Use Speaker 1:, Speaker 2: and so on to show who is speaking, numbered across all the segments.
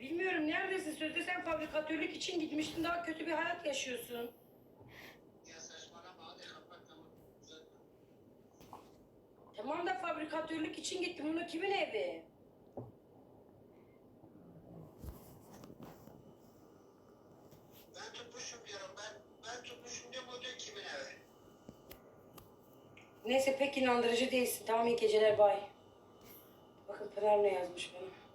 Speaker 1: Bilmiyorum neredesin? Sözde sen fabrikatörlük için gitmiştin. Daha kötü bir hayat yaşıyorsun.
Speaker 2: Ya saçmalama hadi kapat tamam. Uzatma.
Speaker 1: Tamam da fabrikatörlük için gittim. Bunu kimin evi?
Speaker 2: Ben tutmuşum diyorum ben. Ben tutmuşum diyorum o diyor kimin evi.
Speaker 1: Neyse pek inandırıcı değilsin. Tamam iyi geceler bay. Bakın Pınar ne yazmış bana.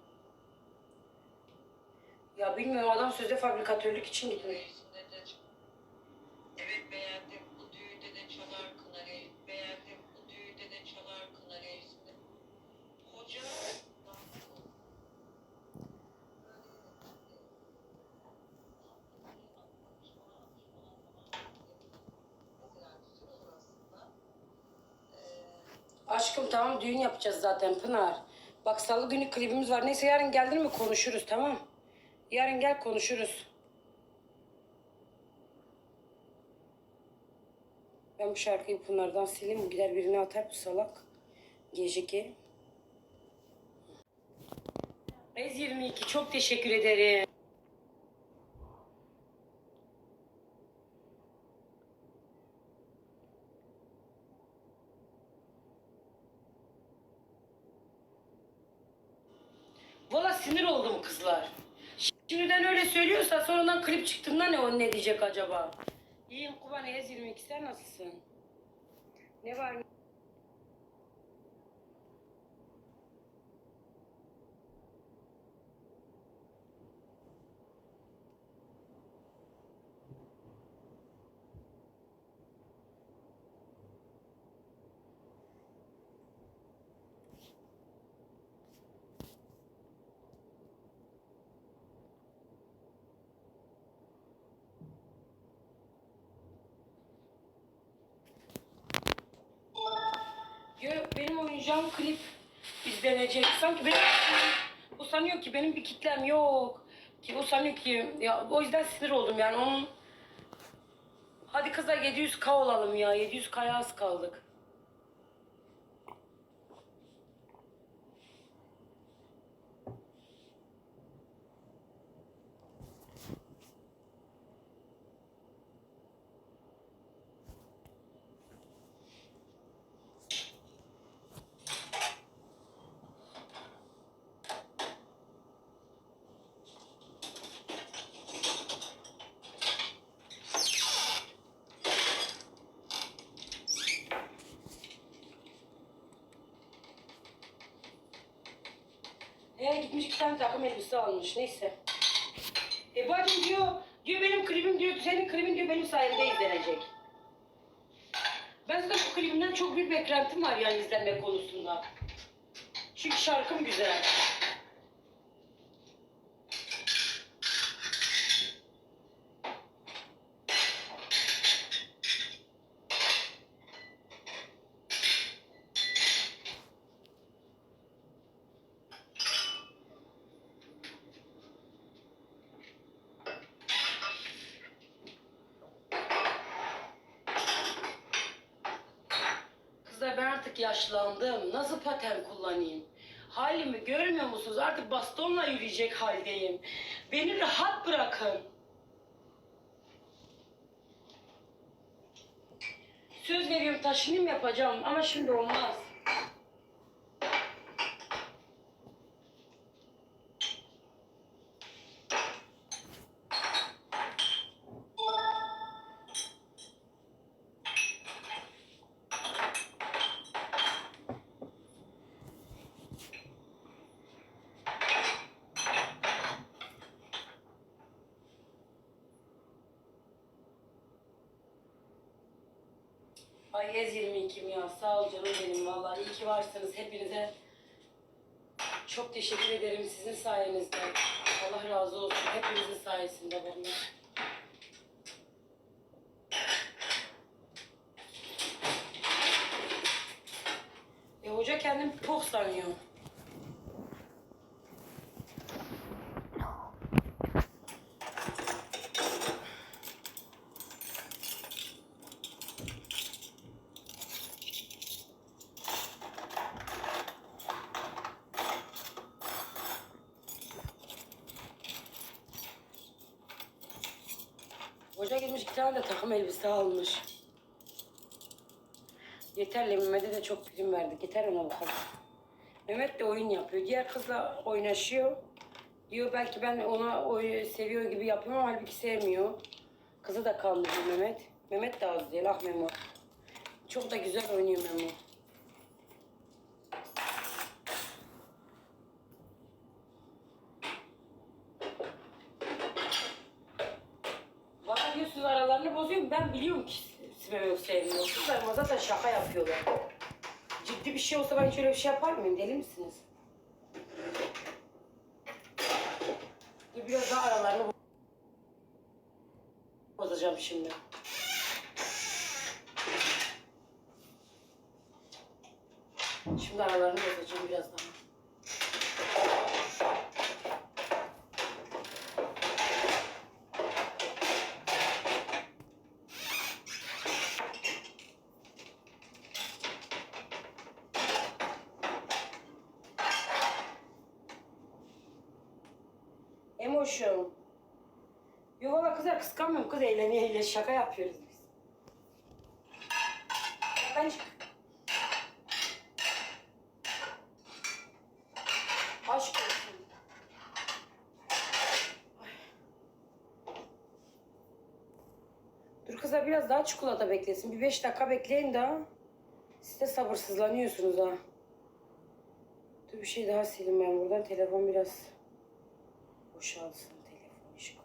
Speaker 1: Ya bilmiyorum adam sözde fabrikatörlük için
Speaker 3: de evet beğendim. Bu düğünde de çalar kınarı. Beğendim. Bu düğünde de çalar kınarı. İşte. Koca
Speaker 1: Aşkım tamam düğün yapacağız zaten Pınar. Bak salı günü klibimiz var. Neyse yarın geldin mi konuşuruz tamam. Yarın gel konuşuruz. Ben bu şarkıyı Pınar'dan sileyim. Gider birine atar bu salak. Geceki. Ez 22 çok teşekkür ederim. Valla sinir oldum kızlar. Şimdiden öyle söylüyorsa sonradan klip çıktığında ne o ne diyecek acaba? İyiyim Kuban Ez 22 sen nasılsın? Ne var ne- Yo, benim oynayacağım klip izlenecek. Sanki benim o sanıyor ki benim bir kitlem yok. Ki o sanıyor ki ya o yüzden sinir oldum yani onun Hadi kızlar 700k olalım ya. 700k'ya az kaldık. Gitmiş bir tane takım elbise almış. Neyse. E bacım diyor, diyor benim klibim diyor, senin klibin diyor benim sayemde izlenecek. Ben zaten bu klibimden çok büyük beklentim var yani izlenme konusunda. Çünkü şarkım güzel. Kızlar ben artık yaşlandım. Nasıl paten kullanayım? Halimi görmüyor musunuz? Artık bastonla yürüyecek haldeyim. Beni rahat bırakın. Söz veriyorum taşınayım yapacağım ama şimdi olmaz. Ay Ez 22'm ya. Sağ ol canım benim vallahi. iyi ki varsınız. Hepinize çok teşekkür ederim sizin sayenizde. Allah razı olsun. Hepinizin sayesinde benim. E hoca kendini çok sanıyor. Hoca gitmiş iki tane de takım elbise almış. Yeterli Mehmet'e de çok prim verdik. Yeter ona bakalım. Mehmet de oyun yapıyor. Diğer kızla oynaşıyor. Diyor belki ben ona oy seviyor gibi yapıyorum ama halbuki sevmiyor. Kızı da kandırıyor Mehmet. Mehmet de az değil ah Memo. Çok da güzel oynuyor Memo. Bana diyorsunuz aralarını bozuyorum. Ben biliyorum ki Memo sevmiyor. Kızlar ama zaten şaka yapıyorlar. Ciddi bir şey olsa ben şöyle bir şey yapar mıyım? Deli misiniz? Biraz daha aralarını bo- bozacağım şimdi. Şimdi aralarını bozacağım biraz daha. Emoşum. Yo valla kızlar kıskanmıyorum. Kız eğleniyor eğleniyor. Şaka yapıyoruz biz. Ben Aşk olsun. Dur kızlar biraz daha çikolata beklesin. Bir beş dakika bekleyin daha. Siz de sabırsızlanıyorsunuz ha. Dur bir şey daha sileyim ben buradan. Telefon biraz boşalsın. Telefon işi.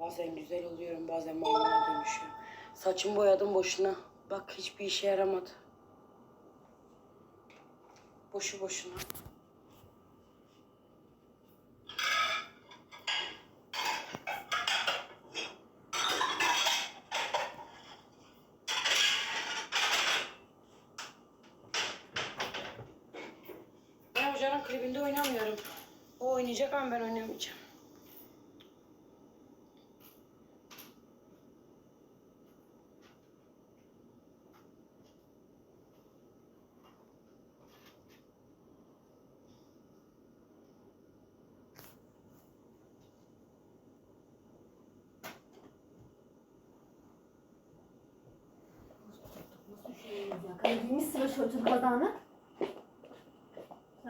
Speaker 1: Bazen güzel oluyorum, bazen maymuna dönüşüyorum. Saçımı boyadım boşuna. Bak hiçbir işe yaramadı. Boşu boşuna. Ben hocanın klibinde oynamıyorum. O oynayacak ama ben oynamayacağım.
Speaker 4: Hani giymişsin o şortun kazağını.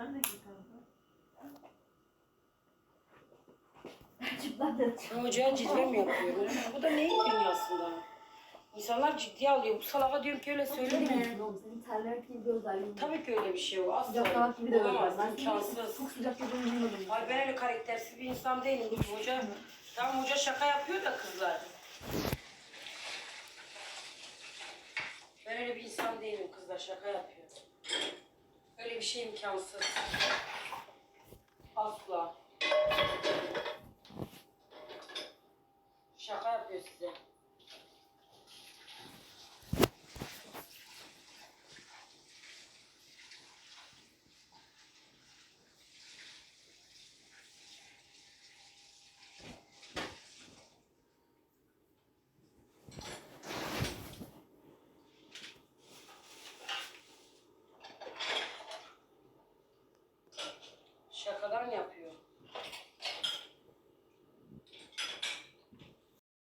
Speaker 5: Sen de giy kanka.
Speaker 4: Çıplak da
Speaker 1: Ben hocaya cilve mi yapıyorum? Bu da neyin dünyasında? İnsanlar ciddiye alıyor. Bu salaka diyorum ki öyle söyleme.
Speaker 4: Senin terler gibi bir özelliğin.
Speaker 1: Tabii ki öyle bir şey o. Asla.
Speaker 4: Sıcak gibi de
Speaker 1: Olamaz.
Speaker 4: Ben
Speaker 1: imkansız.
Speaker 4: çok sıcak dediğini duymadım.
Speaker 1: Ay ben öyle karaktersiz bir insan değilim. Hoca, tamam hoca şaka yapıyor da kızlar. Ben öyle bir insan değilim kızlar şaka yapıyor. Böyle bir şey imkansız. Asla.